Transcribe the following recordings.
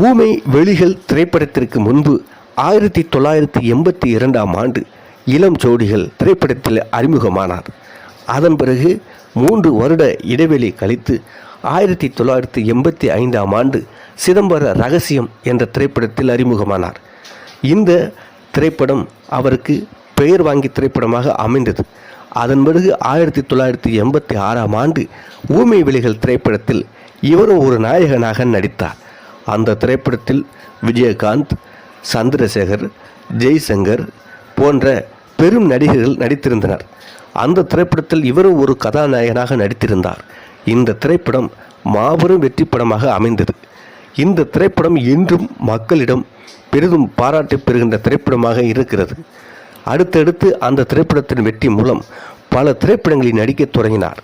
ஊமை வெளிகள் திரைப்படத்திற்கு முன்பு ஆயிரத்தி தொள்ளாயிரத்தி எண்பத்தி இரண்டாம் ஆண்டு இளம் ஜோடிகள் திரைப்படத்தில் அறிமுகமானார். அதன் பிறகு மூன்று வருட இடைவெளி கழித்து ஆயிரத்தி தொள்ளாயிரத்தி எண்பத்தி ஐந்தாம் ஆண்டு சிதம்பர ரகசியம் என்ற திரைப்படத்தில் அறிமுகமானார். இந்த திரைப்படம் அவருக்கு பெயர் வாங்கி திரைப்படமாக அமைந்தது. அதன் பிறகு ஆயிரத்தி தொள்ளாயிரத்தி எண்பத்தி ஆறாம் ஆண்டு ஊமை வெளிகள் திரைப்படத்தில் இவரும் ஒரு நாயகனாக நடித்தார். அந்த திரைப்படத்தில் விஜயகாந்த் சந்திரசேகர் ஜெய்சங்கர் போன்ற பெரும் நடிகர்கள் நடித்திருந்தனர். அந்த திரைப்படத்தில் இவரும் ஒரு கதாநாயகனாக நடித்திருந்தார். இந்த திரைப்படம் மாபெரும் வெற்றி படமாக அமைந்தது. இந்த திரைப்படம் இன்றும் மக்களிடம் பெரிதும் பாராட்டு பெறுகின்ற திரைப்படமாக இருக்கிறது. அடுத்தடுத்து அந்த திரைப்படத்தின் வெற்றி மூலம் பல திரைப்படங்களில் நடிக்கத் தொடங்கினார்.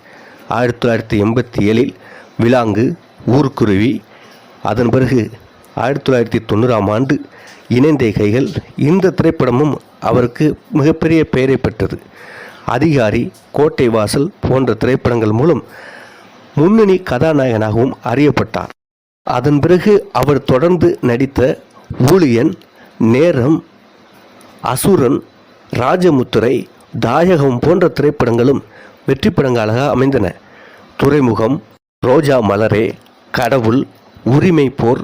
ஆயிரத்தி தொள்ளாயிரத்தி எண்பத்தி ஏழில் விலாங்கு ஊர்க்குருவி அதன் பிறகு ஆயிரத்தி தொள்ளாயிரத்தி தொண்ணூறாம் ஆண்டு இணைந்தே கைகள் இந்த திரைப்படமும் அவருக்கு மிகப்பெரிய பெயரை பெற்றது. அதிகாரி கோட்டை வாசல் போன்ற திரைப்படங்கள் மூலம் முன்னணி கதாநாயகனாகவும் அறியப்பட்டார். அதன் பிறகு அவர் தொடர்ந்து நடித்த ஊழியன் நேரம் அசுரன் ராஜமுத்துரை தாயகம் போன்ற திரைப்படங்களும் வெற்றி படங்களாக அமைந்தன. துறைமுகம் ரோஜா மலரே கடவுள் உரிமை போர்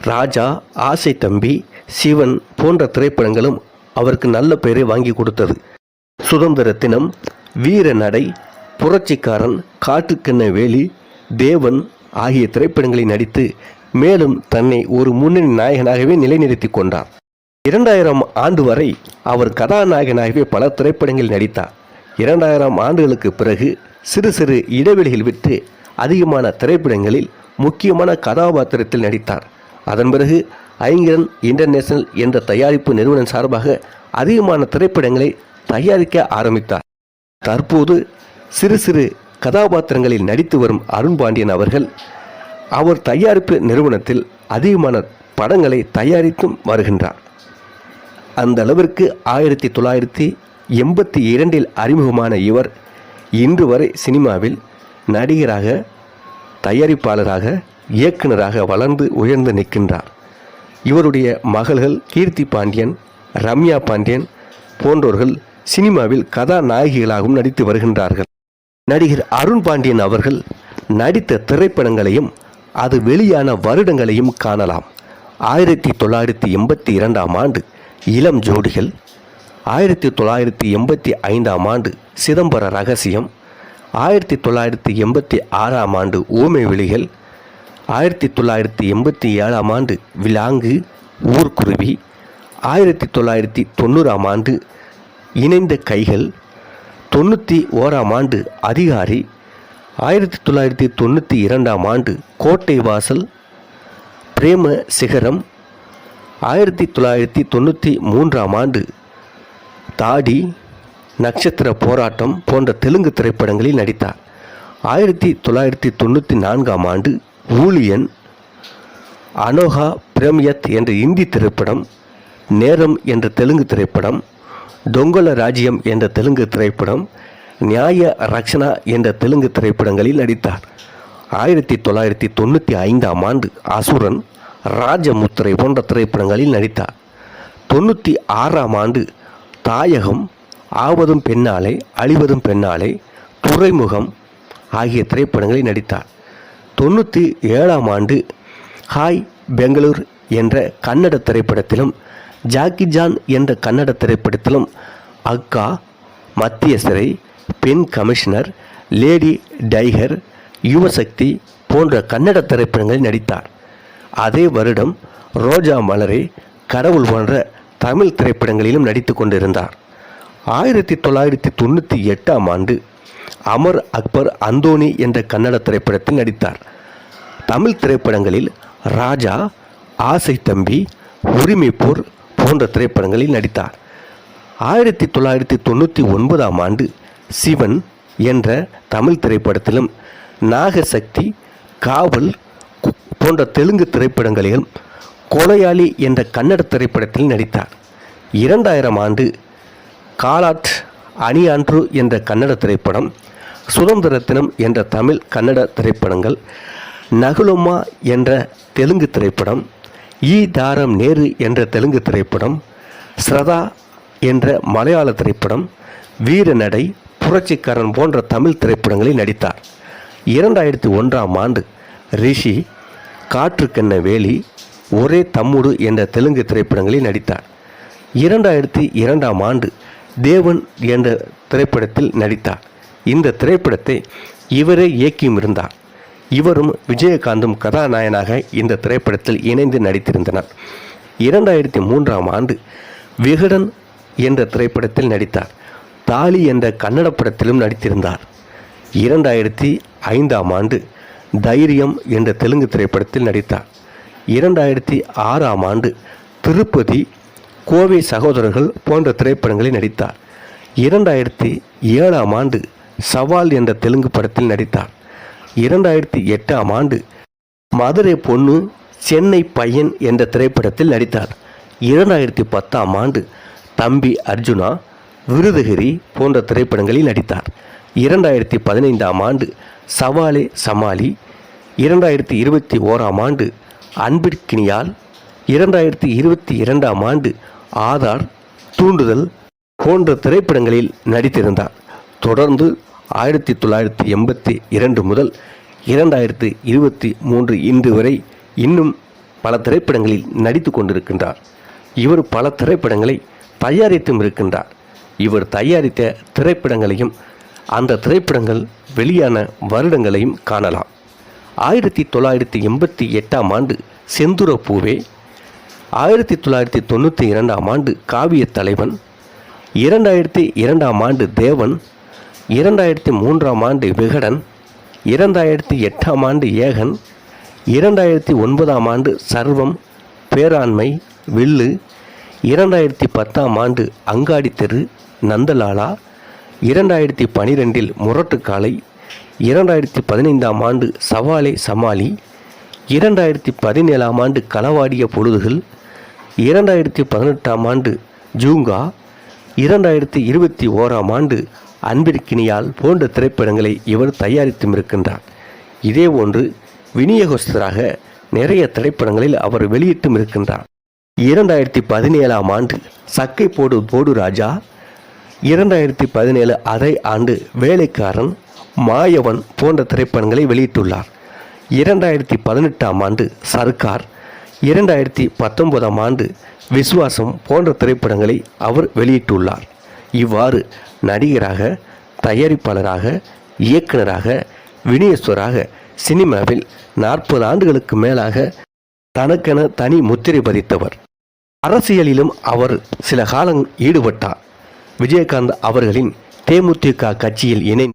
ராஜா ஆசை தம்பி சிவன் போன்ற திரைப்படங்களும் அவருக்கு நல்ல பெயரை வாங்கி கொடுத்தது. சுதந்திர தினம் வீர நடை புரட்சிக்காரன் காட்டுக்கென்ன வேலி தேவன் ஆகிய திரைப்படங்களில் நடித்து மேலும் தன்னை ஒரு முன்னணி நாயகனாகவே நிலைநிறுத்தி கொண்டார். இரண்டாயிரம் ஆண்டு வரை அவர் கதாநாயகனாகவே பல திரைப்படங்களில் நடித்தார். இரண்டாயிரம் ஆண்டுகளுக்கு பிறகு சிறு சிறு இடைவெளிகள் விட்டு அதிகமான திரைப்படங்களில் முக்கியமான கதாபாத்திரத்தில் நடித்தார். அதன் பிறகு ஐங்கிரன் இன்டர்நேஷனல் என்ற தயாரிப்பு நிறுவனம் சார்பாக அதிகமான திரைப்படங்களை தயாரிக்க ஆரம்பித்தார். தற்போது சிறு சிறு கதாபாத்திரங்களில் நடித்து வரும் அருண் பாண்டியன் அவர்கள் அவர் தயாரிப்பு நிறுவனத்தில் அதிகமான படங்களை தயாரித்தும் வருகின்றார். அந்த அளவிற்கு ஆயிரத்தி தொள்ளாயிரத்தி எண்பத்தி இரண்டில் அறிமுகமான இவர் இன்று வரை சினிமாவில் நடிகராக தயாரிப்பாளராக இயக்குனராக வளர்ந்து உயர்ந்து நிற்கின்றார். இவருடைய மகள்கள் கீர்த்தி பாண்டியன் ரம்யா பாண்டியன் போன்றோர்கள் சினிமாவில் கதாநாயகிகளாகவும் நடித்து வருகின்றார்கள். நடிகர் அருண் பாண்டியன் அவர்கள் நடித்த திரைப்படங்களையும் அது வெளியான வருடங்களையும் காணலாம். ஆயிரத்தி தொள்ளாயிரத்தி எண்பத்தி இரண்டாம் ஆண்டு இளம் ஜோடிகள் ஆயிரத்தி தொள்ளாயிரத்தி எண்பத்தி ஐந்தாம் ஆண்டு சிதம்பர ரகசியம் ஆயிரத்தி தொள்ளாயிரத்தி எண்பத்தி ஆறாம் ஆண்டு ஊமை விழிகள் ஆயிரத்தி தொள்ளாயிரத்தி எண்பத்தி ஏழாம் ஆண்டு விலாங்கு ஊர்க்குருவி ஆயிரத்தி தொள்ளாயிரத்தி தொண்ணூறாம் ஆண்டு இணைந்த கைகள் தொண்ணூற்றி ஓராம் ஆண்டு அதிகாரி ஆயிரத்தி தொள்ளாயிரத்தி தொண்ணூற்றி இரண்டாம் ஆண்டு கோட்டை வாசல் பிரேம சிகரம் ஆயிரத்தி தொள்ளாயிரத்தி தொண்ணூற்றி மூன்றாம் ஆண்டு தாடி நட்சத்திர போராட்டம் போன்ற தெலுங்கு திரைப்படங்களில் நடித்தார். ஆயிரத்தி தொள்ளாயிரத்தி தொண்ணூற்றி நான்காம் ஆண்டு ஊழியன் அனோகா பிரம்யத் என்ற இந்தி திரைப்படம் நேரம் என்ற தெலுங்கு திரைப்படம் டொங்கல ராஜ்யம் என்ற தெலுங்கு திரைப்படம் நியாய ரக்ஷனா என்ற தெலுங்கு திரைப்படங்களில் நடித்தார். ஆயிரத்தி தொள்ளாயிரத்தி தொண்ணூற்றி ஐந்தாம் ஆண்டு அசுரன் ராஜமுத்திரை போன்ற திரைப்படங்களில் நடித்தார். தொண்ணூற்றி ஆறாம் ஆண்டு தாயகம் ஆவதும் பெண்ணாலே அழிவதும் பெண்ணாலே துறைமுகம் ஆகிய திரைப்படங்களில் நடித்தார். தொண்ணூற்றி ஏழாம் ஆண்டு ஹாய் பெங்களூர் என்ற கன்னட திரைப்படத்திலும் ஜாக்கி ஜான் என்ற கன்னட திரைப்படத்திலும் அக்கா மத்திய சிறை பெண் கமிஷனர் லேடி டைகர் யுவசக்தி போன்ற கன்னட திரைப்படங்களில் நடித்தார். அதே வருடம் ரோஜா மலரே கடவுள் போன்ற தமிழ் திரைப்படங்களிலும் நடித்து கொண்டிருந்தார். ஆயிரத்தி தொள்ளாயிரத்தி தொண்ணூற்றி எட்டாம் ஆண்டு அமர் அக்பர் அந்தோனி என்ற கன்னட திரைப்படத்தில் நடித்தார். தமிழ் திரைப்படங்களில் ராஜா ஆசை தம்பி உரிமை போர் போன்ற திரைப்படங்களில் நடித்தார். ஆயிரத்தி தொள்ளாயிரத்தி தொண்ணூற்றி ஒன்பதாம் ஆண்டு சிவன் என்ற தமிழ் திரைப்படத்திலும் நாகசக்தி காவல் போன்ற தெலுங்கு திரைப்படங்களிலும் கொலையாளி என்ற கன்னட திரைப்படத்தில் நடித்தார். இரண்டாயிரம் ஆண்டு காலாட் அன்று என்ற கன்னட திரைப்படம் சுதந்திரத்தினம் என்ற தமிழ் கன்னட திரைப்படங்கள் நகுலுமா என்ற தெலுங்கு திரைப்படம் ஈ தாரம் நேரு என்ற தெலுங்கு திரைப்படம் ஸ்ரதா என்ற மலையாள திரைப்படம் வீரநடை புரட்சிக்காரன் போன்ற தமிழ் திரைப்படங்களில் நடித்தார். இரண்டாயிரத்தி ஒன்றாம் ஆண்டு ரிஷி காற்றுக்கென்ன வேலி ஒரே தம்முடு என்ற தெலுங்கு திரைப்படங்களில் நடித்தார். இரண்டாயிரத்தி இரண்டாம் ஆண்டு தேவன் என்ற திரைப்படத்தில் நடித்தார். இந்த திரைப்படத்தை இவரே இயக்கியும் இருந்தார் இவரும் விஜயகாந்தும் கதாநாயகனாக இந்த திரைப்படத்தில் இணைந்து நடித்திருந்தனர். இரண்டாயிரத்தி மூன்றாம் ஆண்டு விகடன் என்ற திரைப்படத்தில் நடித்தார். தாலி என்ற கன்னட படத்திலும் நடித்திருந்தார். இரண்டாயிரத்தி ஐந்தாம் ஆண்டு தைரியம் என்ற தெலுங்கு திரைப்படத்தில் நடித்தார். இரண்டாயிரத்தி ஆறாம் ஆண்டு திருப்பதி கோவை சகோதரர்கள் போன்ற திரைப்படங்களில் நடித்தார். இரண்டாயிரத்தி ஏழாம் ஆண்டு சவால் என்ற தெலுங்கு படத்தில் நடித்தார். இரண்டாயிரத்தி எட்டாம் ஆண்டு மதுரை பொண்ணு சென்னை பையன் என்ற திரைப்படத்தில் நடித்தார். இரண்டாயிரத்தி பத்தாம் ஆண்டு தம்பி அர்ஜுனா விருதுகிரி போன்ற திரைப்படங்களில் நடித்தார். இரண்டாயிரத்தி பதினைந்தாம் ஆண்டு சவாலே சமாளி. இரண்டாயிரத்தி இருபத்தி ஓராம் ஆண்டு அன்பிற்கினியால் இரண்டாயிரத்தி இருபத்தி இரண்டாம் ஆண்டு ஆதார் தூண்டுதல் போன்ற திரைப்படங்களில் நடித்திருந்தார். தொடர்ந்து ஆயிரத்தி தொள்ளாயிரத்தி எண்பத்தி இரண்டு முதல் இரண்டாயிரத்தி இருபத்தி மூன்று இன்று வரை இன்னும் பல திரைப்படங்களில் நடித்து கொண்டிருக்கின்றார். இவர் பல திரைப்படங்களை தயாரித்தும் இருக்கின்றார். இவர் தயாரித்த திரைப்படங்களையும் அந்த திரைப்படங்கள் வெளியான வருடங்களையும் காணலாம். ஆயிரத்தி தொள்ளாயிரத்தி எண்பத்தி எட்டாம் ஆண்டு செந்துர பூவே ஆயிரத்தி தொள்ளாயிரத்தி தொண்ணூற்றி இரண்டாம் ஆண்டு காவிய தலைவன் இரண்டாயிரத்தி இரண்டாம் ஆண்டு தேவன் இரண்டாயிரத்தி மூன்றாம் ஆண்டு விகடன் இரண்டாயிரத்தி எட்டாம் ஆண்டு ஏகன் இரண்டாயிரத்தி ஒன்பதாம் ஆண்டு சர்வம் பேராண்மை வில்லு இரண்டாயிரத்தி பத்தாம் ஆண்டு அங்காடி தெரு நந்தலாலா இரண்டாயிரத்தி பனிரெண்டில் முரட்டுக்காலை இரண்டாயிரத்தி பதினைந்தாம் ஆண்டு சவாலே சமாளி இரண்டாயிரத்தி பதினேழாம் ஆண்டு களவாடிய பொழுதுகள் இரண்டாயிரத்தி பதினெட்டாம் ஆண்டு ஜூங்கா இரண்டாயிரத்தி இருபத்தி ஓராம் ஆண்டு அன்பிற்கினியால் போன்ற திரைப்படங்களை இவர் தயாரித்தும் இருக்கின்றார். இதே போன்று விநியோகஸ்தராக நிறைய திரைப்படங்களில் அவர் வெளியிட்டும் இருக்கின்றார். இரண்டாயிரத்தி பதினேழாம் ஆண்டு சக்கை போடு போடு ராஜா இரண்டாயிரத்தி பதினேழு அதே ஆண்டு வேலைக்காரன் மாயவன் போன்ற திரைப்படங்களை வெளியிட்டுள்ளார். இரண்டாயிரத்தி பதினெட்டாம் ஆண்டு சர்க்கார் இரண்டாயிரத்தி பத்தொன்பதாம் ஆண்டு விஸ்வாசம் போன்ற திரைப்படங்களை அவர் வெளியிட்டுள்ளார். இவ்வாறு நடிகராக தயாரிப்பாளராக இயக்குனராக வினியஸ்வராக சினிமாவில் நாற்பது ஆண்டுகளுக்கு மேலாக தனக்கென தனி முத்திரை பதித்தவர். அரசியலிலும் அவர் சில காலம் ஈடுபட்டார். விஜயகாந்த் அவர்களின் தேமுதிக கட்சியில் இணைந்து